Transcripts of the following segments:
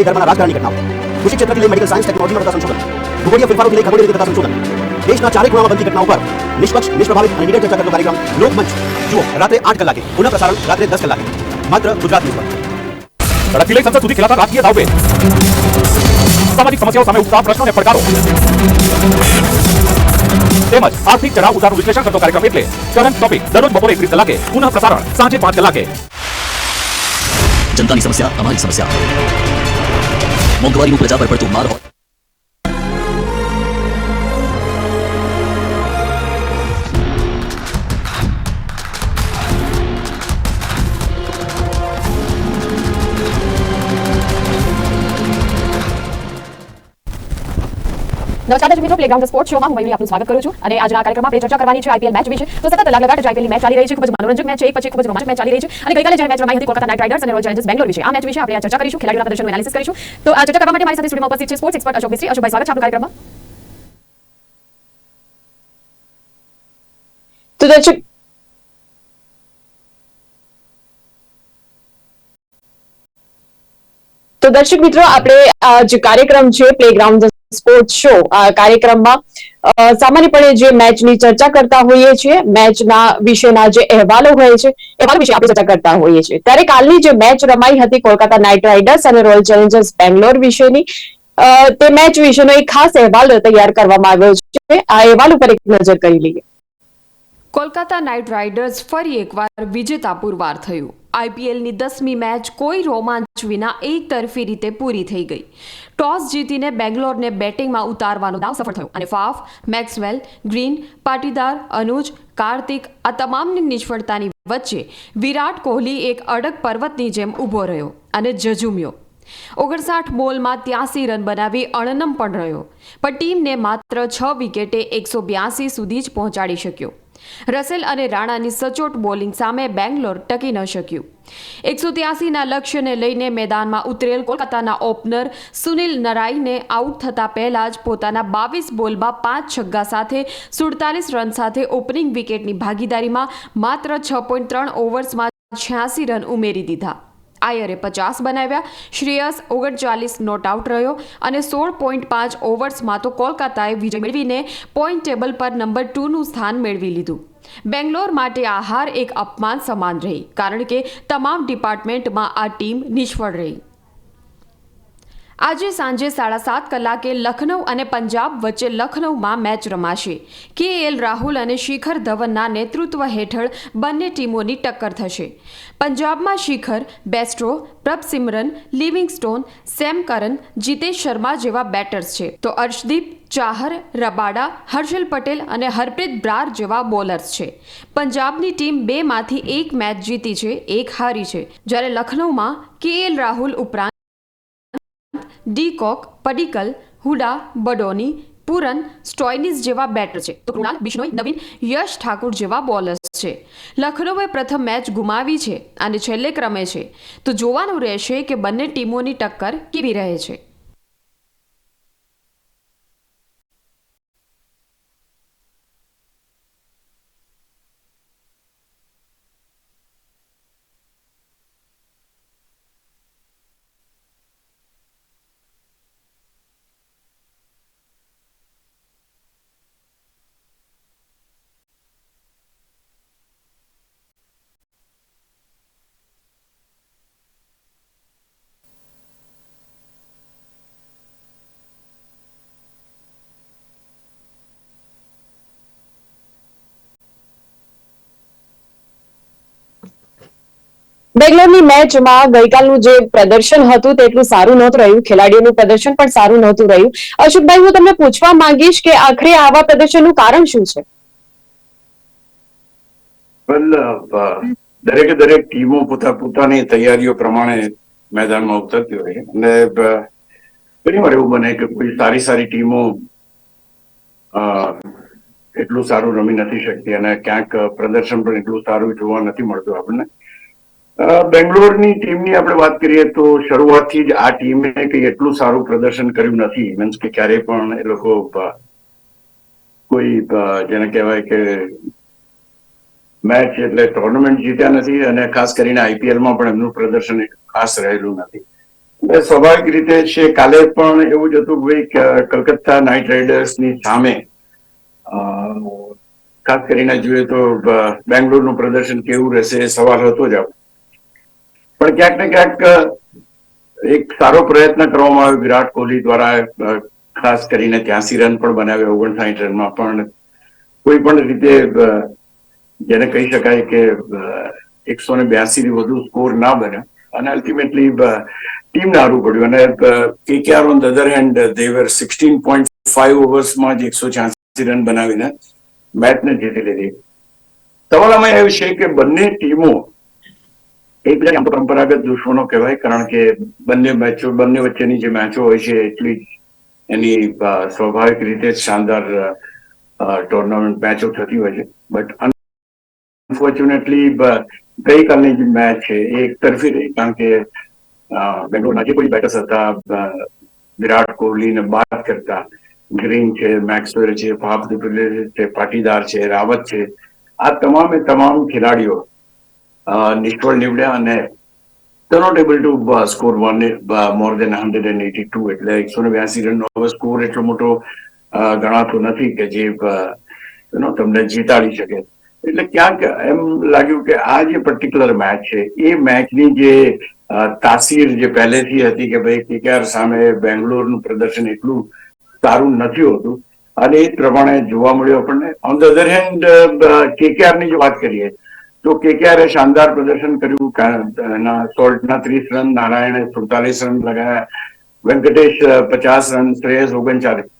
ઘરમાં રાજકારણની ઘટનાઓ કૃષિ ક્ષેત્રથી લઈ મેડિકલ સાયન્સ ટેકનોલોજીમાં થતા સંશોધન ભૂગોળીય ફેરફારોથી લઈ ખગોળીય રીતે થતા સંશોધન દેશના ચારે ખૂણામાં બનતી ઘટનાઓ પર નિષ્પક્ષ નિષ્પ્રભાવિત અને નિડર ચર્ચા કરતો કાર્યક્રમ લોકમંચ જુઓ રાત્રે આઠ કલાકે પુનઃ પ્રસારણ રાત્રે દસ કલાકે માત્ર ગુજરાત ન્યૂઝ પર સડકથી લઈ સંસદ સુધી ખેલાતા રાજકીય દાવપેચ સામાજિક સમસ્યાઓ સામે ઉઠતા પ્રશ્નો અને પડકારો તેમજ આર્થિક ચઢાવ ઉતારનું વિશ્લેષણ કરતો કાર્યક્રમ એટલે કરંટ ટોપિક દરરોજ બપોરે એકત્રીસ કલાકે પુનઃ પ્રસારણ સાંજે પાંચ કલાકે જનતાની સમસ્યા અમારી સમસ્યા મોંઘવારીનું પ્રજા પર પડતું માર હોય. નમસ્કાર દર્શક મિત્રો પ્લેગ્રાઉન્ડ સ્પોર્ટ શોમાં હું મયુરી આપનું સ્વાગત કરું છું અને આજના કાર્યક્રમમાં આપણે ચર્ચા કરવાની છે આઈપીએલ મેચ વિશે. તો સતત લગાતાર આઈપીએલ મેચ ચાલી રહી છે, ખૂબ જ મનોરંજક મેચ છે, એક પછી ખૂબ જ રોમાંચક મેચ ચાલી રહી છે. અને ગઈકાલે જ્યારે મેચ રમાઈ હતી કોલકાતા નાઇટ રાઇડર્સ અને રોયલ ચેલેન્જર્સ બેંગ્લોર વિશે, આ મેચ વિશે આપણે આ ચર્ચા કરીશું, ખેલાડીઓના પ્રદર્શનનું એનાલિસિસ કરીશું. તો આ ચર્ચા કરવા માટે મારી સાથે સ્ટુડિયોમાં ઉપસ્થિત છે સ્પોર્ટ્સ એક્સપર્ટ અશોક મિસ્ત્રી. અશોકભાઈ, સ્વાગત છે આપનું કાર્યક્રમમાં. તો દર્શક તો દર્શક મિત્રો, આપણે આ જે કાર્યક્રમ છે પ્લેગ્રાઉન્ડ સ્પોર્ટ શો આ કાર્યક્રમમાં સામાન્યપણે જે મેચની ચર્ચા કરતા હોઈએ છીએ મેચના વિશેના જે અહેવાલો હોય છે, અહેવાલ વિશે આપણે ચર્ચા કરતા હોઈએ છીએ. ત્યારે કાલની જે મેચ રમાઈ હતી કોલકાતા નાઇટ રાઇડર્સ અને રોયલ ચેલેન્જર્સ બેંગ્લોર વિશેની તે મેચ વિશેનો એક ખાસ અહેવાલ તૈયાર કરવામાં આવ્યો છે. આ અહેવાલ ઉપર એક નજર કરી લઈએ. કોલકાતા નાઇટ રાઇડર્સ ફરી એકવાર વિજેતા પુરવાર થયું. આઈપીએલની દસમી મેચ કોઈ રોમાંચ વિના એક તરફી રીતે પૂરી થઈ ગઈ. ટોસ જીતીને બેંગ્લોરને બેટિંગમાં ઉતારવાનો દાવ સફળ થયો અને Faf, Maxwell, Green, Patidar, Anuj, Karthik આ તમામની નિષ્ફળતાની વચ્ચે વિરાટ કોહલી એક અડગ પર્વતની જેમ ઊભો રહ્યો અને જજુમ્યો ઓગણસાઠ બોલમાં ત્યાસી રન બનાવી અણનમ પણ રહ્યો, પણ ટીમને માત્ર છ વિકેટે એકસો બ્યાસી સુધી જ પહોંચાડી શક્યો. રસેલ અને રાણાની સચોટ બોલિંગ સામે બેંગ્લોર ટકી ન શક્યું. એકસો ત્યાસીના લક્ષ્યને લઈને મેદાનમાં ઉતરેલ કોલકાતાના ઓપનર સુનિલ નરાઈને આઉટ થતા પહેલા જ પોતાના બાવીસ બોલમાં પાંચ છગ્ગા સાથે સુડતાલીસ રન સાથે ઓપનિંગ વિકેટની ભાગીદારીમાં માત્ર છ પોઈન્ટ ત્રણ ઓવર્સમાં છ્યાસી રન ઉમેરી દીધા. આયરે પચાસ બનાવ્યા. શ્રેયસ ઓગણચાલીસ નોટ આઉટ રહ્યો અને સોળ પોઈન્ટ પાંચ ઓવર્સમાં તો કોલકાતાએ વિજય મેળવીને પોઈન્ટ ટેબલ પર નંબર ટુનું સ્થાન મેળવી લીધું. બેંગ્લોર માટે આ હાર એક અપમાન સમાન રહી, કારણ કે તમામ ડિપાર્ટમેન્ટમાં આ ટીમ નિષ્ફળ રહી. આજે સાંજે સાડા સાત કલાકે લખનૌ અને પંજાબ વચ્ચે લખનૌમાં મેચ રમાશે. કે એલ રાહુલ અને શિખર ધવનના નેતૃત્વ હેઠળ બંને ટીમોની ટક્કર થશે. પંજાબમાં Shikhar, Bairstow, Prabhsimran, Livingstone, Sam Curran Jitesh Sharma જેવા બેટર્સ છે. તો અર્શદીપ, ચાહર, રબાડા, હર્ષલ પટેલ અને હરપ્રીત બ્રાર જેવા બોલર્સ છે. પંજાબની ટીમ બેમાંથી એક મેચ જીતી છે, એક હારી છે. જ્યારે લખનૌમાં કે એલ રાહુલ ઉપરાંત ડી કોક પડિકલ, હુડા, બડોની, પૂરન, સ્ટોઇનિસ જેવા બેટર છે. તો કૃણાલ, બિશ્નોઈ, નવીન, યશ ઠાકુર જેવા બોલર્સ છે. લખનૌએ પ્રથમ મેચ ગુમાવી છે અને છેલ્લે ક્રમે છે. તો જોવાનું રહેશે કે બંને ટીમોની ટક્કર કેવી રહે છે. બેંગ્લોરની મેચમાં ગઈકાલનું જે પ્રદર્શન હતું તેટલું સારું નહોતું રહ્યું, ખેલાડીઓનું પ્રદર્શન પણ સારું નહોતું રહ્યું. અશોકભાઈ, હું તમને પૂછવા માંગીશ કે આખરે આવા પ્રદર્શનનું કારણ શું છે? દરેકે દરેક ટીમો પોતા પોતાની તૈયારીઓ પ્રમાણે મેદાનમાં ઉતરતી હોય અને ઘણી વાર એવું બને કે કોઈ સારી સારી ટીમો એટલું સારું રમી નથી શકતી અને ક્યાંક પ્રદર્શન પણ એટલું સારું જોવા નથી મળતું આપણને. બેંગ્લોરની ટીમની આપણે વાત કરીએ તો શરૂઆતથી જ આ ટીમે કંઈ એટલું સારું પ્રદર્શન કર્યું નથી મીન્સ કે ક્યારેય પણ એ લોકો કોઈ જેને કહેવાય કે મેચ એટલે ટુર્નામેન્ટ જીત્યા નથી અને ખાસ કરીને આઈપીએલમાં પણ એમનું પ્રદર્શન ખાસ રહેલું નથી એટલે સ્વાભાવિક રીતે છે, કાલે પણ એવું જ હતું કે કલકત્તા નાઇટ રાઇડર્સની સામે ખાસ કરીને જોઈએ તો બેંગ્લોરનું પ્રદર્શન કેવું રહેશે સવાલ હતો જ આ. પણ ક્યાંક ને ક્યાંક એક સારો પ્રયત્ન કરવામાં આવ્યો. વિરાટ કોહલી દ્વારા ખાસ કરીને ત્યાંસી રન પણ બનાવ્યા, ઓગણસાઠ રનમાં પણ. કોઈ પણ રીતે જેને કહી શકાય કે એકસો ને બ્યાસી થી વધુ સ્કોર ના બન્યો. અને અલ્ટિમેટલી ટીમ હારવું પડ્યું. અને KKR on the other hand they were sixteen point five ઓવર્સમાં જ એકસો છ્યાસી રન બનાવીને મેચને જીતી લીધી. સવાલ આમાં એવું છે કે બંને ટીમો એકબીજા પરંપરાગત દુશ્મનો કહેવાય, કારણ કે બંને મેચો બંને વચ્ચેની જે મેચો હોય છે, એટલી એની સ્વાભાવિક રીતે શાનદાર ટુર્નામેન્ટ મેચો થતી હોય છે. બટ અનફોર્ચ્યુનેટલી ગઈકાલની જે મેચ છે, એ એક તરફી રહી, કારણ કે બેંગ્લોરના જે કોઈ બેટર્સ હતા વિરાટ કોહલીને બાદ કરતા, ગ્રીન છે, મેક્સવેલ છે ફાફ છે, પાટીદાર છે, રાવત છે, આ તમામે તમામ ખેલાડીઓ નિષ્ફળ નીવડ્યા અને not able to score one more than hundred and eighty two એટલે એકસો ને બ્યાસી રનનો સ્કોર એટલો મોટો ગણાતો નથી કે જે તમને જીતાડી શકે. એટલે ક્યાંક એમ લાગ્યું કે આ જે પર્ટિક્યુલર મેચ છે, એ મેચની જે તાસીર જે પહેલેથી હતી કે ભાઈ કેકેઆર સામે બેંગ્લોરનું પ્રદર્શન એટલું સારું નથી હોતું, અને એ પ્રમાણે જોવા મળ્યું આપણને. ઓન ધ અધર હેન્ડ કેકેઆરની જો વાત કરીએ તો કેકેઆરે શાનદાર પ્રદર્શન કર્યું સોલ્ટના ત્રીસ રન, નારાયણે સુડતાલીસ રન લગાવ્યા વેંકટેશ પચાસ રન, શ્રેયસ ઓગણચાલીસ.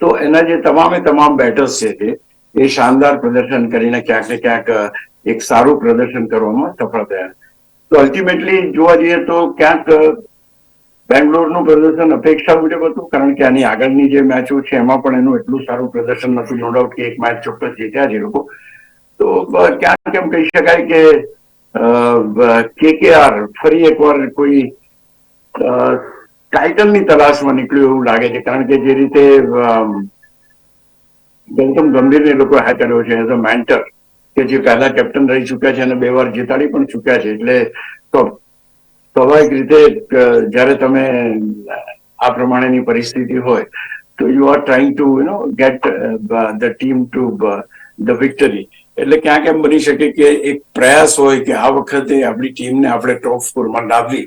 તો એના જે તમામે તમામ બેટર્સ છે એ શાનદાર પ્રદર્શન કરીને ક્યાંક ને ક્યાંક એક સારું પ્રદર્શન કરવામાં સફળ થયા. તો અલ્ટિમેટલી જોવા જઈએ તો ક્યાંક બેંગ્લોરનું પ્રદર્શન અપેક્ષા મુજબ હતું, કારણ કે આની આગળની જે મેચો છે, એમાં પણ એનું એટલું સારું પ્રદર્શન નથી નો ડાઉટ કે એક મેચ ચોક્કસ જીત્યા છે લોકો. તો ક્યાંક એમ કહી શકાય કે કેકેઆર ફરી એકવાર કોઈ ટાઇટલની તલાશમાં નીકળ્યું એવું લાગે છે. કારણ કે જે રીતે ગૌતમ ગંભીરને લોકો હા કર્યો છે એઝ અ મેન્ટર કે જે પહેલા કેપ્ટન રહી ચુક્યા છે અને બે વાર જીતાડી પણ ચુક્યા છે. એટલે સ્વાભાવિક રીતે જ્યારે તમે આ પ્રમાણેની પરિસ્થિતિ હોય, તો you are trying to you know get the team to the victory એટલે ક્યાંક એમ બની શકે કે એક પ્રયાસ હોય કે આ વખતે આપણી ટીમને આપણે ટોપ સ્કોરમાં લાવવી.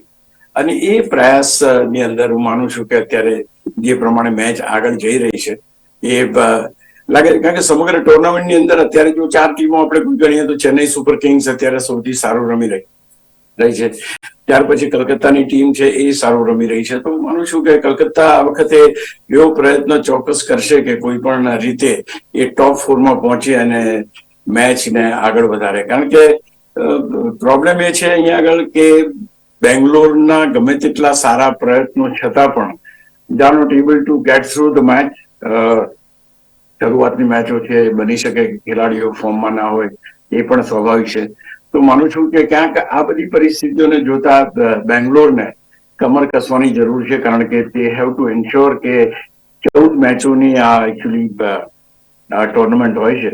અને એ પ્રયાસની અંદર હું માનું છું કે અત્યારે જે પ્રમાણે મેચ આગળ જઈ રહી છે, એ લાગે છે કારણ કે સમગ્ર ટુર્નામેન્ટની અંદર અત્યારે જો ચાર ટીમો આપણે ગણીએ તો ચેન્નઈ સુપર કિંગ્સ અત્યારે સૌથી સારું રમી રહી રહી છે. ત્યાર પછી કલકત્તાની ટીમ છે એ સારું રમી રહી છે. તો હું માનું છું કે કલકત્તા આ વખતે એવો પ્રયત્ન ચોક્કસ કરશે કે કોઈ પણ રીતે એ ટોપ ફોરમાં પહોંચે અને મેચને આગળ વધારે. કારણ કે પ્રોબ્લેમ એ છે અહીંયા આગળ કે બેંગ્લોરના ગમે તેટલા સારા પ્રયત્નો છતાં પણ are not able to get through the match શરૂઆતની મેચો છે, બની શકે ખેલાડીઓ ફોર્મમાં ના હોય, એ પણ સ્વાભાવિક છે. તો માનું છું કે ક્યાંક આ બધી પરિસ્થિતિઓને જોતા બેંગ્લોરને કમર કસવાની જરૂર છે, કારણ કે તે હેવ ટુ એન્શ્યોર કે ચૌદ મેચોની આ એકચ્યુઅલી ટુર્નામેન્ટ હોય છે.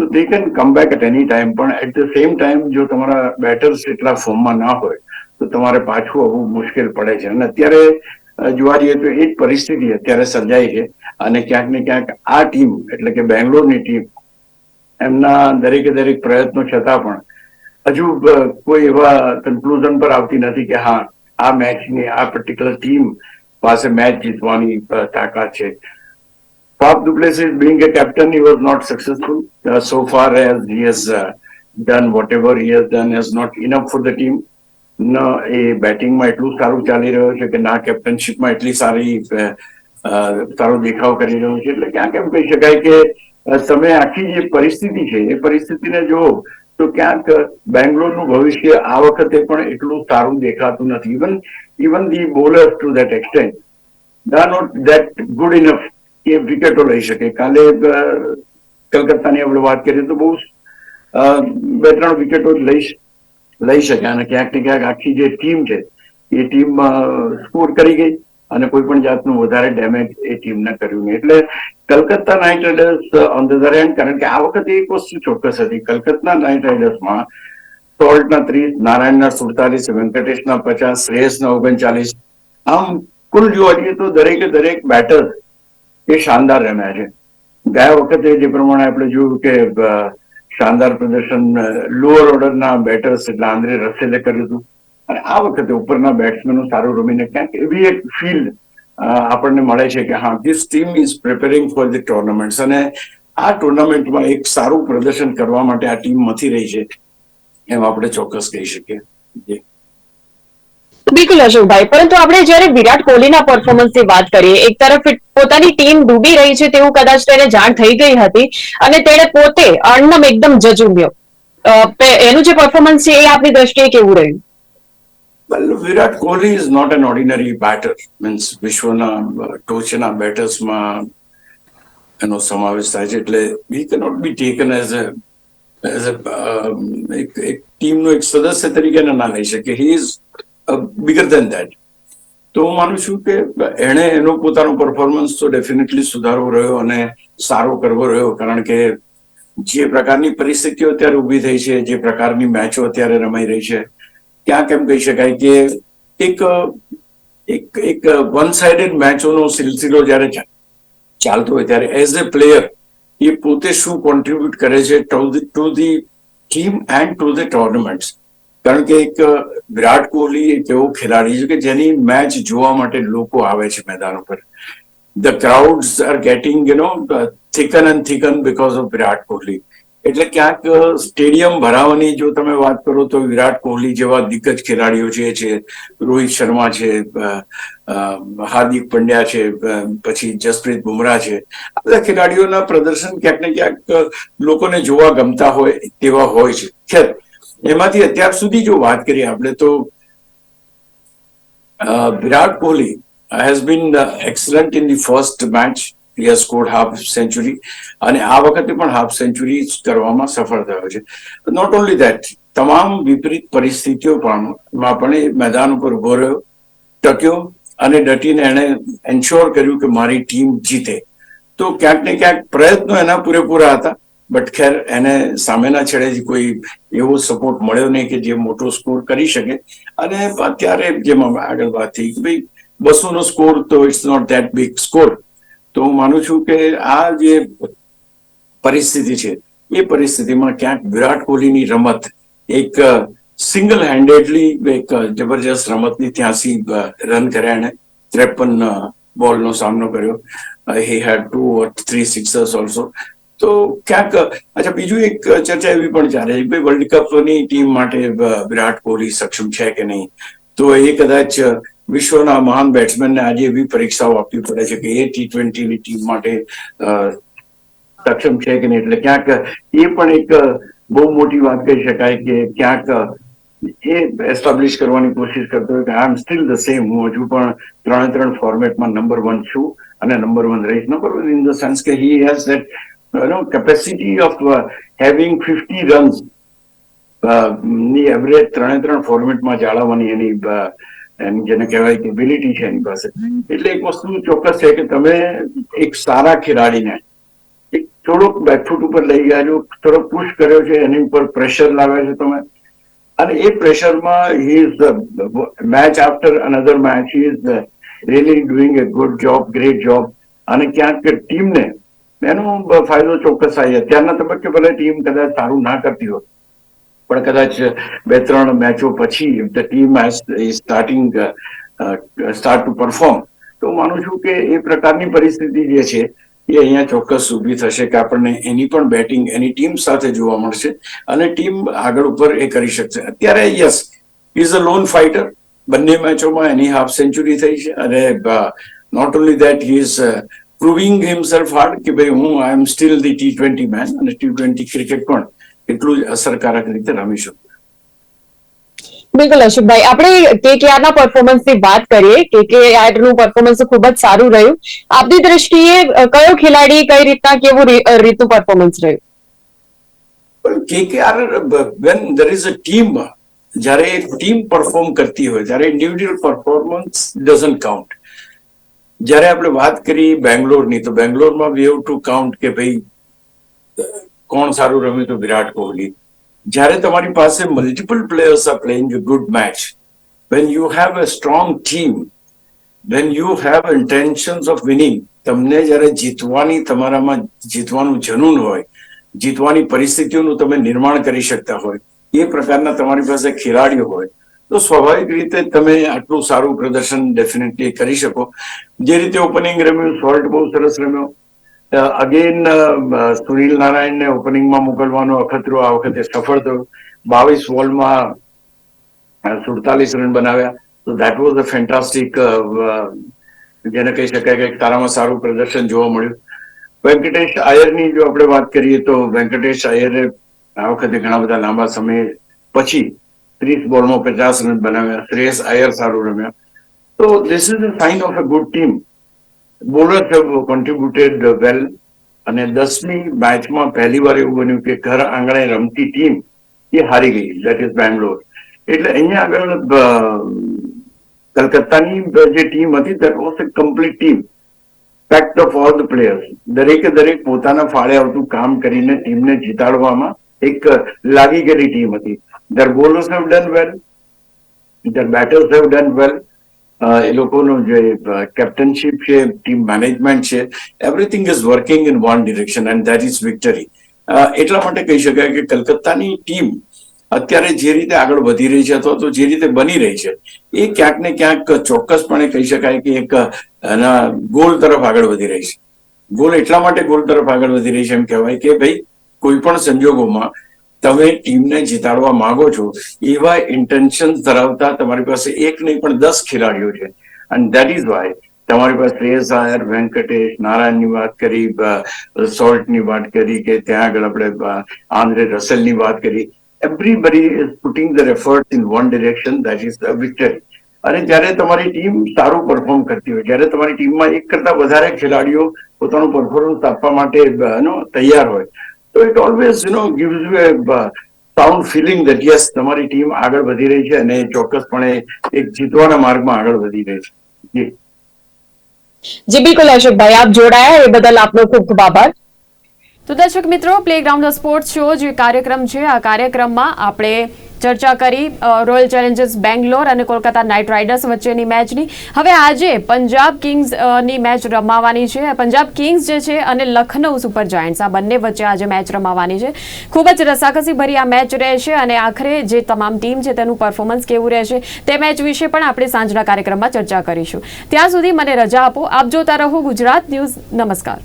તો they can come back at any time પણ એટ ધ સેમ ટાઈમ જો તમારા બેટર્સ એટલા ફોર્મમાં ના હોય, તો તમારે પાછું આવવું મુશ્કેલ પડે છે. અને અત્યારે જોવા જઈએ તો એ જ પરિસ્થિતિ અત્યારે સર્જાઈ છે. અને ક્યાંક ને ક્યાંક આ ટીમ એટલે કે બેંગ્લોરની ટીમ એમના દરેકે દરેક પ્રયત્નો છતાં પણ હજુ કોઈ એવા કન્ક્લુઝન પર આવતી નથી કે હા, આ મેચની આ પર્ટિક્યુલર ટીમ પાસે મેચ જીતવાની તાકાત છે. Faf du Plessis, being a captain, he was not successful. Uh, so far as he has uh, done whatever he has done has not enough for the team. ન એ બેટિંગમાં એટલું સારું ચાલી રહ્યું છે કે ના કેપ્ટનશીપમાં એટલી સારી સારો દેખાવ કરી રહ્યો છે. એટલે ક્યાંક કેમ કહી શકાય કે તમે આખી જે પરિસ્થિતિ છે એ પરિસ્થિતિને જુઓ તો ક્યાંક બેંગ્લોરનું ભવિષ્ય આ વખતે પણ એટલું સારું દેખાતું નથી. Even even the bowlers to that extent they not that good enough કે વિકેટો લઈ શકે. કાલે કલકત્તાની આપણે વાત કરીએ તો બહુ બે ત્રણ વિકેટો લઈ લઈ શકે. અને ક્યાંક ને ક્યાંક આખી જે ટીમ છે, એ ટીમ સ્કોર કરી ગઈ અને કોઈ પણ જાતનું વધારે ડેમેજ એ ટીમને કર્યું નહીં. એટલે Calcutta knight riders on the other કારણ કે આ વખતે એક વસ્તુ ચોક્કસ હતી. કલકત્તા નાઇટ રાઇડર્સમાં સોલ્ટના ત્રીસ, નારાયણના સુડતાલીસ, વેંકટેશના પચાસ, શ્રેયસના ઓગણચાલીસ. આમ કુલ જોવા જઈએ તો દરેકે દરેક બેટર એ શાનદાર રમ્યા છે. ગયા વખતે જે પ્રમાણે આપણે જોયું કે શાનદાર પ્રદર્શન લોઅર ઓર્ડરના બેટર્સ એટલે આંદ્રે રસેલે કર્યું હતું. અને આ વખતે ઉપરના બેટ્સમેનો સારું રમીને ક્યાંક એવી એક ફીલ આપણને મળે છે કે હા this team is preparing for the tournaments અને આ ટુર્નામેન્ટમાં એક સારું પ્રદર્શન કરવા માટે આ ટીમ મથી રહી છે. એમ આપણે ચોક્કસ કહી શકીએ. બિલકુલ અશોકભાઈ, પરંતુ આપણે જ્યારે વિરાટ કોહલીના પરફોર્મન્સની વાત કરીએ, એક તરફ પોતાની ટીમ ડૂબી રહી છે તેવું કદાચ તેને જાણ થઈ ગઈ હતી અને તેણે પોતે અણનમ એકદમ જજુમ્યો. એનું જે પરફોર્મન્સ છે એ આપની દ્રષ્ટિએ કેવું રહ્યું? Virat Kohli is not an ordinary batter means વિશ્વના ટોચના બેટર્સમાં એનો સમાવેશ થાય છે. એટલે he cannot be taken as a as a, એક ટીમનો એક સદસ્ય તરીકે ના લઈ શકે. He is bigger than that તો હું માનું છું કે એણે એનો પોતાનો પરફોર્મન્સ તો ડેફિનેટલી સુધારવો રહ્યો અને સારો કરવો રહ્યો, કારણ કે જે પ્રકારની પરિસ્થિતિઓ અત્યારે ઊભી થઈ છે, જે પ્રકારની મેચો અત્યારે રમાઈ રહી છે ત્યાં કેમ કહી શકાય કે એક એક એક વન સાઇડેડ મેચોનો સિલસિલો જ્યારે ચાલતો હોય ત્યારે એઝ એ પ્લેયર એ પોતે શું કોન્ટ્રીબ્યુટ કરે છે to the team and to the tournaments કારણ કે એક વિરાટ કોહલી એક એવો ખેલાડી છે કે જેની મેચ જોવા માટે લોકો આવે છે મેદાન ઉપર. The crowds are getting you know thicken and thicken because of Virat Kohli. એટલે ક્યાંક સ્ટેડિયમ ભરાવાની જો તમે વાત કરો તો વિરાટ કોહલી જેવા દિગ્ગજ ખેલાડીઓ જે છે, રોહિત શર્મા છે હાર્દિક પંડ્યા છે પછી જસપ્રીત બુમરાહ છે, આ બધા ખેલાડીઓના પ્રદર્શન ક્યાંક ને ક્યાંક લોકોને જોવા ગમતા હોય તેવા હોય છે. ખેર એમાંથી અત્યાર સુધી જો વાત કરીએ, આપણે તો Virat Kohli has been excellent in the first match. He has scored અને આ વખતે પણ હાફ સેન્ચુરી કરવામાં સફળ થયો છે. નોટ ઓનલી ધેટ તમામ વિપરીત પરિસ્થિતિઓ પણ, માં પણ એ મેદાન ઉપર ઊભો રહ્યો, ટક્યો અને ડટીને એણે એન્શ્યોર કર્યું કે મારી ટીમ જીતે. તો ક્યાંક ને ક્યાંક પ્રયત્નો એના પૂરેપૂરા હતા. બટ ખેર, એને સામેના છેડે કોઈ એવો સપોર્ટ મળ્યો નહીં કે જે મોટો સ્કોર કરી શકે. અને અત્યારે જેમ આગળ વાત થઈ કે ભાઈ બસો નો સ્કોર તો it's not that big score તો હું માનું છું કે આ જે પરિસ્થિતિ છે, એ પરિસ્થિતિમાં ક્યાંક વિરાટ કોહલીની રમત, એક સિંગલ હેન્ડેડલી એક જબરજસ્ત રમતની ત્યાંસી રન કર્યા એને ત્રેપન બોલનો સામનો કર્યો. He had two three sixers also તો ક્યાંક, અચ્છા, બીજું એક ચર્ચા એવી પણ ચાલે છે ભાઈ વર્લ્ડ કપની ટીમ માટે વિરાટ કોહલી સક્ષમ છે કે નહીં? તો એ કદાચ વિશ્વના મહાન બેટ્સમેનને આજે એવી પરીક્ષાઓ આપવી પડે છે કે એ ટી ટ્વેન્ટીની ટીમ માટે સક્ષમ છે કે નહીં? એટલે ક્યાંક એ પણ એક બહુ મોટી વાત કહી શકાય કે ક્યાંક એ એસ્ટાબ્લિશ કરવાની કોશિશ કરતો હોય કે I am still the same હું હજુ પણ ત્રણે ત્રણ ફોર્મેટમાં નંબર વન છું અને નંબર વન રહીશ. Number one in the sense કે he has that no capacity of having fifty રન્સની average ત્રણે ત્રણ ફોર્મેટમાં જાળવવાની એની અ, એમ જેને કહેવાય કે છે એની પાસે. એટલે એક વસ્તુ ચોક્કસ છે કે તમે એક સારા ખેલાડીને એક થોડોક બેકફૂટ ઉપર લઈ ગયા છો થોડોક પુશ કર્યો છે એની ઉપર પ્રેશર લાવ્યા છે તમે. અને એ પ્રેશરમાં he is match after another match he is really doing a good job great job અને ક્યાંક ટીમને એનો ફાયદો ચોક્કસ થાય અત્યારના તબક્કે ભલે ટીમ કદાચ સારું ના કરતી હોય, પણ કદાચ બે ત્રણ મેચો પછી team starting start to perform તો માનું છું કે એ પ્રકારની પરિસ્થિતિ જે છે, એ અહીંયા ચોક્કસ ઊભી થશે કે આપણને એની પણ બેટિંગ એની ટીમ સાથે જોવા મળશે અને ટીમ આગળ ઉપર એ કરી શકશે. અત્યારે yes is a lone fighter બંને મેચોમાં એની હાફ સેન્ચુરી થઈ છે અને not only that he is proving himself hard કે ભાઈ હું I am still the T twenty man અને ટી ટ્વેન્ટી ક્રિકેટ પણ એટલું જ અસરકારક રીતે રમી શકું બિલકુલ અશોકભાઈ આપણે કેકેઆર ના પરફોર્મન્સની વાત કરીએ. કેકેઆરનું પરફોર્મન્સ ખૂબ જ સારું રહ્યું. આપની દ્રષ્ટિએ કયો ખેલાડી કઈ રીતના કેવું રીતનું પરફોર્મન્સ રહ્યું? KKR when there is a team જ્યારે ટીમ પરફોર્મ કરતી હોય ત્યારે ઇન્ડિવિડ્યુઅલ પરફોર્મન્સ ડઝન્ટ કાઉન્ટ જ્યારે આપણે વાત કરી બેંગ્લોરની, તો બેંગ્લોરમાં વી હેવ ટુ કાઉન્ટ કે ભાઈ કોણ સારું રમ્યું તો વિરાટ કોહલી. જ્યારે તમારી પાસે multiple players are playing a good match when you have a strong team when you have intentions of winning તમને જ્યારે જીતવાની, તમારામાં જીતવાનું જનૂન હોય, જીતવાની પરિસ્થિતિઓનું તમે નિર્માણ કરી શકતા હોય, એ પ્રકારના તમારી પાસે ખેલાડીઓ હોય તો સ્વાભાવિક રીતે તમે આટલું સારું પ્રદર્શન ડેફિનેટલી કરી શકો. જે રીતે ઓપનિંગ રમ્યું શોર્ટ બહુ સરસ રમ્યો. અગેન સુનિલ નારાયણને ઓપનિંગમાં મોકલવાનો અખતરો આ વખતે સફળ થયો. બાવીસ બોલમાં સુડતાલીસ રન બનાવ્યા. તો દેટ વોઝ અ ફેન્ટાસ્ટિક જેને કહી શકાય કે તારામાં સારું પ્રદર્શન જોવા મળ્યું. વેંકટેશ આયરની જો આપણે વાત કરીએ તો વેંકટેશ આયરે આ વખતે ઘણા બધા લાંબા સમય પછી ત્રીસ બોલમાં પચાસ રન બનાવ્યા શ્રેયસ આયર સારું રમ્યા. તો this is a sign of a good team bowlers have contributed well અને દસમી મેચમાં પહેલી વાર એવું બન્યું કે ઘર આંગણે રમતી ટીમ એ હારી ગઈ દેટ ઇઝ બેંગ્લોર એટલે અહીંયા આગળ કલકત્તાની જે ટીમ હતી that was a complete team fact of all the players દરેકે દરેક પોતાના ફાળે આવતું કામ કરીને ટીમને જીતાડવામાં એક લાગી ગયેલી ટીમ હતી. દર bowlers have done well their batters have done well એ લોકોનું જે કેપ્ટનશીપ છે ટીમ મેનેજમેન્ટ છે everything is working in one direction and that is victory એટલા માટે કહી શકાય કે કલકત્તાની ટીમ અત્યારે જે રીતે આગળ વધી રહી છે અથવા તો જે રીતે બની રહી છે, એ ક્યાંક ને ક્યાંક ચોક્કસપણે કહી શકાય કે એક, એના ગોલ તરફ આગળ વધી રહી છે. ગોલ એટલા માટે ગોલ તરફ આગળ વધી રહી છે એમ કહેવાય કે ભાઈ કોઈ પણ સંજોગોમાં તમે ટીમને જીતાડવા માંગો છો, એવા ઇન્ટેન્શન ધરાવતા તમારી પાસે એક નહીં પણ દસ ખેલાડીઓ છે. અને દેટ ઇઝ વાય તમારી પાસે શ્રેયસ આયર, વેંકટેશ, નારાયણની વાત કરી સોલ્ટની વાત કરી કે ત્યાં આગળ આપણે આંધ્રે રસેલની વાત કરી. Everybody is putting the effort in one direction that is victory અને જ્યારે તમારી ટીમ સારું પરફોર્મ કરતી હોય, જ્યારે તમારી ટીમમાં એક કરતા વધારે ખેલાડીઓ પોતાનું પરફોર્મન્સ આપવા માટે તૈયાર હોય તો it always you know gives you a sound feeling that yes તમારી ટીમ આગળ વધી રહી છે અને ચોક્કસપણે એક જીતવાના માર્ગમાં આગળ વધી રહી છે. જી. જી બિલકુલ અશોકભાઈ આપ જોડાયા એ બદલ આપનો ખૂબ ખૂબ આભાર. તો દર્શક મિત્રો પ્લેગ્રાઉન્ડ સ્પોર્ટ્સ શો જે કાર્યક્રમ છે. આ કાર્યક્રમમાં આપણે ચર્ચા કરી રોયલ ચેલેન્જર્સ બેંગ્લોર અને કોલકાતા નાઇટ રાઇડર્સ વચ્ચેની મેચની. હવે આજે પંજાબ કિંગ્સની મેચ રમાવાની છે. પંજાબ કિંગ્સ જે છે અને લખનઉ સુપર જાયન્ટ્સ, આ બંને વચ્ચે આજે મેચ રમાવાની છે. ખૂબ જ રસાકસી ભરી આ મેચ રહેશે અને આખરે જે તમામ ટીમ છે તેનું પરફોર્મન્સ કેવું રહેશે તે મેચ વિશે પણ આપણે સાંજના કાર્યક્રમમાં ચર્ચા કરીશું. ત્યાં સુધી મને રજા આપો. આપ જોતા રહો ગુજરાત ન્યૂઝ. નમસ્કાર.